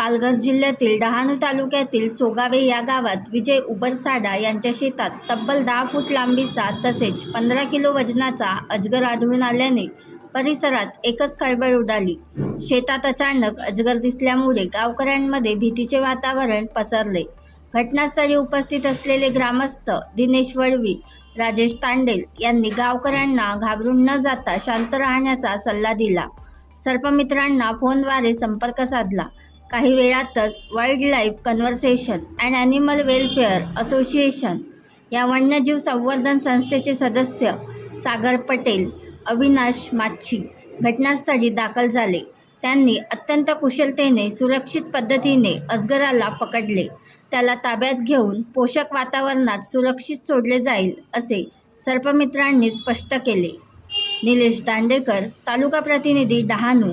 पालघर जिल्ह्यातील डहाणू तालुक्यातील सोगावे या गावात विजय उबरसाडा यांच्या शेतात तब्बल दहा फूट लांबीचा तसेच पंधरा किलो वजनाचा अजगर आढळून आल्याने परिसरात एकच खळबळ उडाली. शेतात अचानक अजगर दिसल्यामुळे गावकऱ्यांमध्ये भीतीचे वातावरण पसरले. घटनास्थळी उपस्थित असलेले ग्रामस्थ दिनेश वळवी राजेश तांडेल यांनी गावकऱ्यांना घाबरून न जाता शांत राहण्याचा सल्ला दिला. सर्पमित्रांना फोनद्वारे संपर्क साधला. काही वेळातच wildlife conversation and animal welfare association या वन्यजीव संवर्धन संस्थेचे सदस्य सागर पटेल अविनाश माच्छी घटनास्थळी दाखल झाले. त्यांनी अत्यंत कुशलतेने सुरक्षित पद्धतीने अजगराला पकडले. त्याला ताब्यात घेऊन पोषक वातावरणात सुरक्षित सोडले जाईल असे सर्पमित्रांनी स्पष्ट केले. निलेश दांडेकर तालुका प्रतिनिधी डहाणू